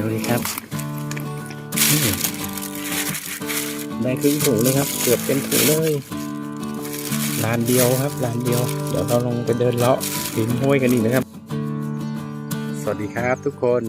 ดูดิครับได้ครึ่งถุงเลยครับ เกือบเป็นถุงเลยลานเดียวครับลานเดียว เดี๋ยวเราลงไปเดินเลาะริมห้วยกันอีกนะครับ สวัสดีครับทุกคน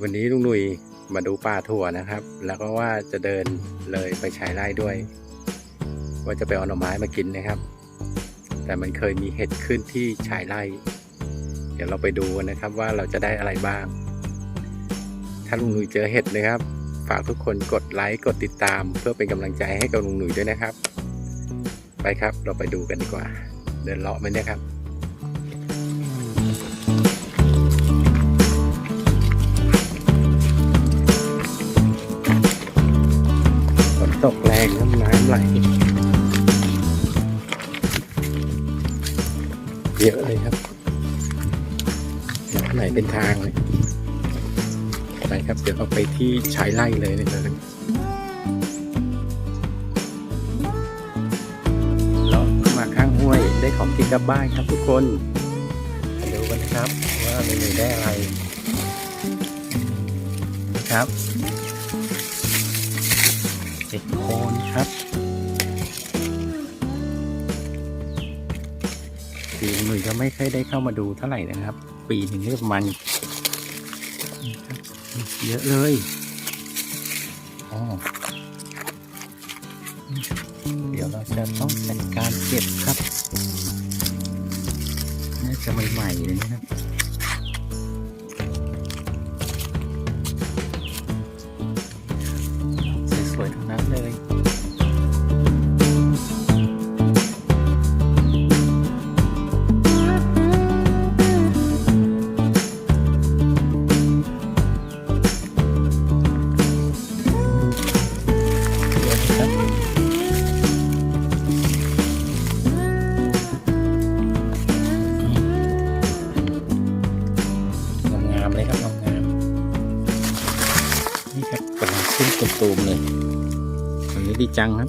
วันนี้ลุงหนุ่ยมาดูป่าถั่วนะครับ แล้วก็ว่าจะเดินเลยไปชายไร่ด้วย ว่าจะไปเอาหน่อไม้มากินนะครับ แต่มันเคยมีเห็ดขึ้นที่ชายไร่ ดี๋ยวเราไปดูกันนะครับว่าเราจะได้อะไรบ้าง ถ้าลุงหนุ่ยเจอเห็ดนะครับ ฝากทุกคนกดไลค์กดติดตาม เพื่อเป็นกำลังใจให้กับลุงหนุ่ยด้วยนะครับ ไปครับเราไปดูกันดีกว่า เดินเลาะไหมเนี่ยครับฝนตกแรงน้ำน้ำไหลเยอะเลยครับ น้ำไหลเป็นทางเลยไปครับ เดี๋ยวเราไปที่ชายไร่เลยนะครับเลาะมาข้างห้วยได้ของกินกลับบ้านครับทุกคนมาดูกันนะครับว่าเมนูได้อะไรครับเห็ดโคนครับปีหนุ่ยก็ไม่เคอยได้เข้ามาดูเท่าไหร่นะครับ ปีหนึ่งประมาณเยอะเลยอ๋อเดี๋ยวเราจะต้องจัดการเก็บครับน่าจะใหม่ๆเลยนะครับ อัน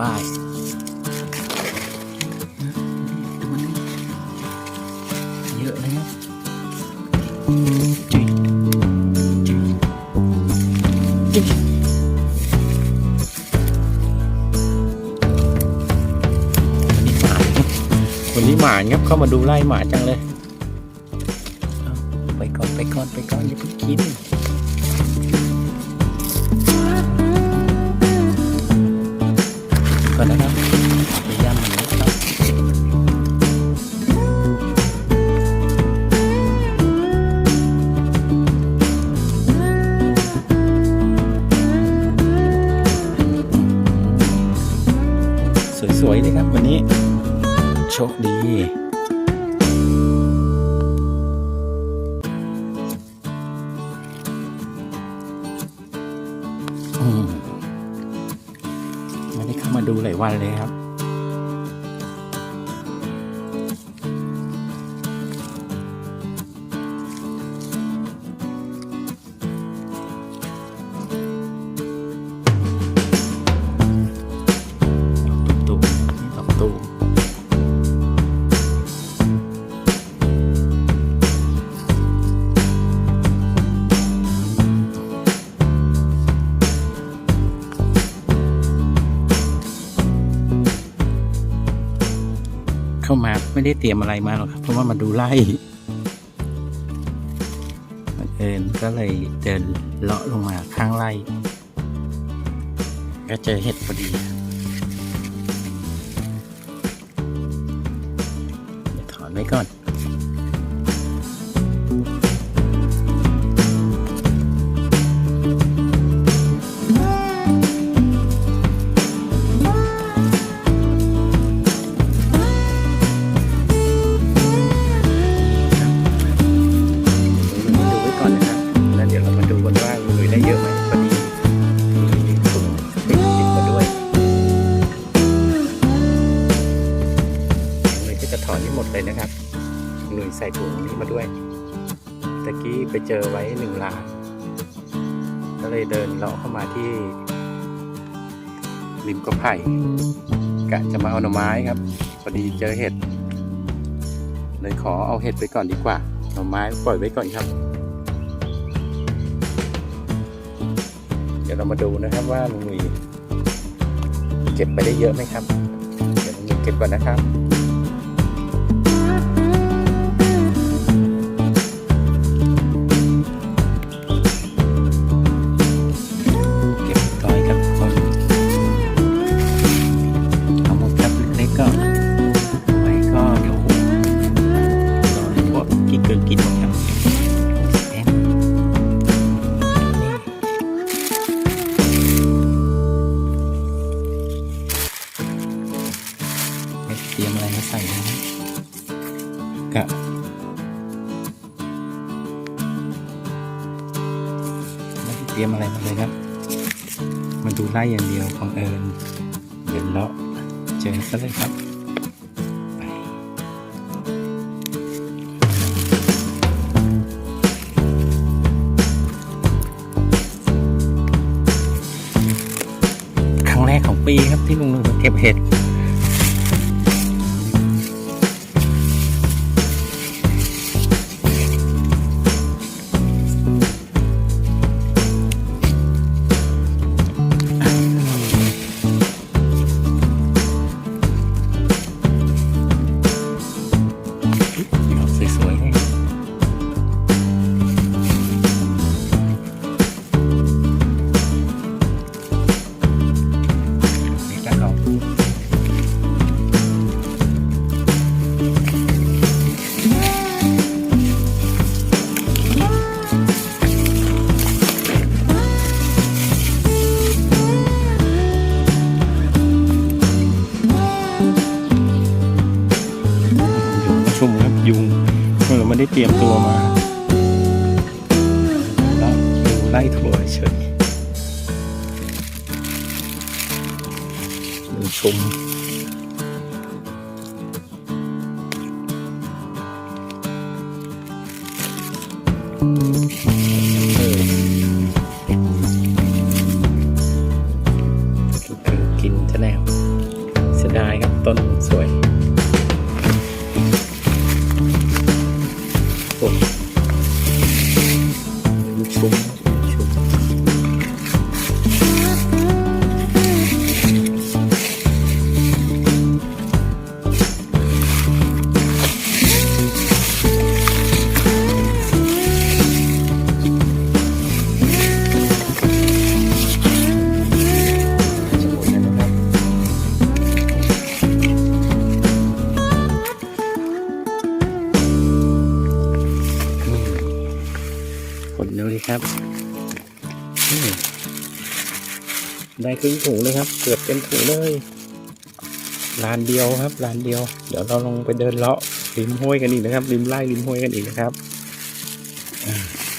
บายตัวนี้เยอะเลยครับจุยจุยจุยวันนี้หมาครับวันนี้หมาครับเข้ามาดูไล่หมาจังเลย ไปก่อนไปก่อนไปก่อนอย่าเพิ่งกินก่อน วยนะครับ วันนี้ โชคดี ไม่ได้เข้ามาดูหลายวันเลยครับ ข้ามาไม่ได้เตรียมอะไรมาหรอกครับ เพราะว่ามาดูไล่บังเอิญก็เลยเดินเลาะลงมาข้างไร่ก็เจอเห็ดพอดี ลุยก็จะถอนให้หมดเลยนะครับลุยใส่ถุงนี้มาด้วยตะกี้ไปเจอไว้หนึ่งลาก็เลยเดินเลาะเข้ามาที่ริมกอไผ่กะจะมาเอาหน่อไม้ครับพอดีเจอเห็ดเลยขอเอาเห็ดไปก่อนดีกว่าหน่อไม้ปล่อยไว้ก่อนครับ เดี๋ยวเรามาดูนะครับว่าลุงหนุ่ยเก็บไปได้เยอะไหมครับ เดี๋ยวลุงหนุ่ยเก็บก่อนนะครับ อย่างเดียวของเอิญเดินเลาะเจอซะเลยครับครั้งแรกของปีครับที่ลุงลุงมเก็บเห็ด เอ ผลดูดิครับ ได้ครึ่งถุงเลยครับ เกือบเต็มถุงเลยลานเดียวครับลานเดียว เดี๋ยวเราลงไปเดินเลาะริมห้วยกันอีกนะครับ ริมไร่ริมห้วยกันอีกนะครับ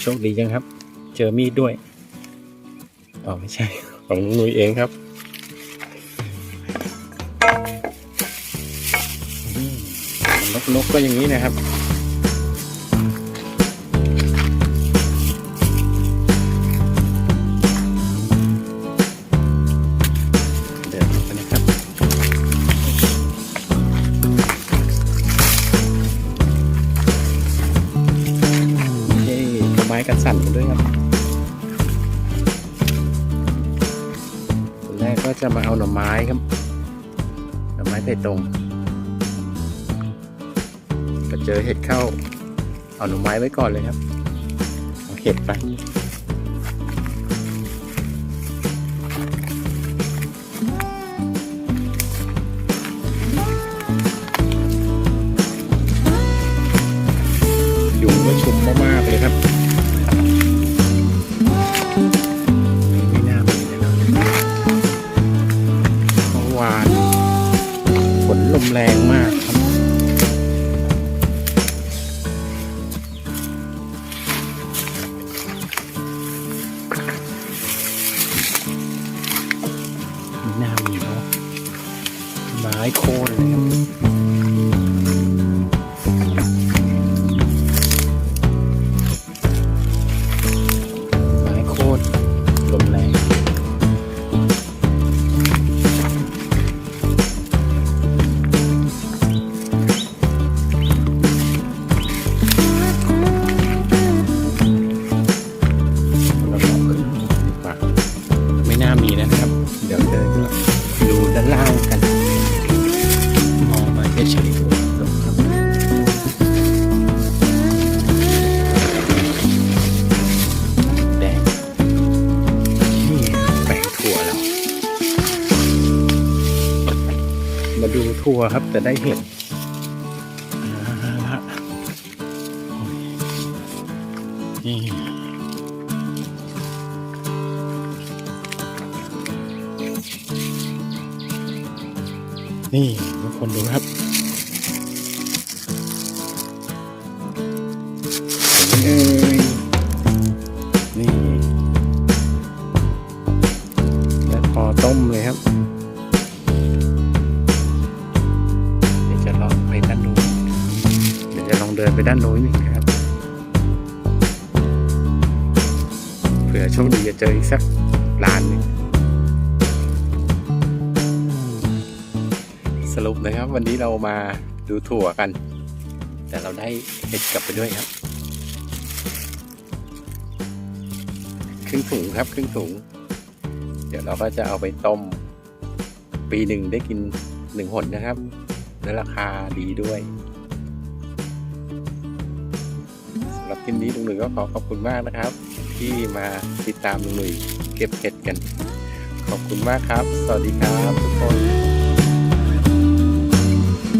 โชคดีจังครับ เจอมีดด้วยอ๋อไม่ใช่ ของลุงนุยเองครับนกนกก็อย่างนี้นะครับ สั่นกันด้วยครับคนแรกก็จะมาเอาหน่อไม้ครับ หน่อไม้ไปตรง ก็เจอเห็ดเข้า เอาหน่อไม้ไว้ก่อนเลยครับ เอาเห็ดไป ไม่น่ามีเนาะไม้โคนเลยครับ ดูถั่วครับ แต่ได้เห็ดนี่นี่ทุกคนดูครับ ไปด้านโน้นอีกครับเผื่อโชคดีจะเจออีกสักร้านหนึ่งสรุปนะครับ วันนี้เรามาดูถั่วกัน แต่เราได้เห็ดกลับไปด้วยครับ ครึ่งถุงครับ ครึ่งถุง เดี๋ยวเราก็จะเอาไปต้ม ปีหนึ่งได้กินหนึ่งหนนะครับ และราคาดีด้วย คลิปนี้ลุงหนุ่ยก็ขอขอบคุณมากนะครับ ที่มาติดตามลุงหนุ่ยเก็บเห็ดกัน ขอบคุณมากครับ สวัสดีครับทุกคน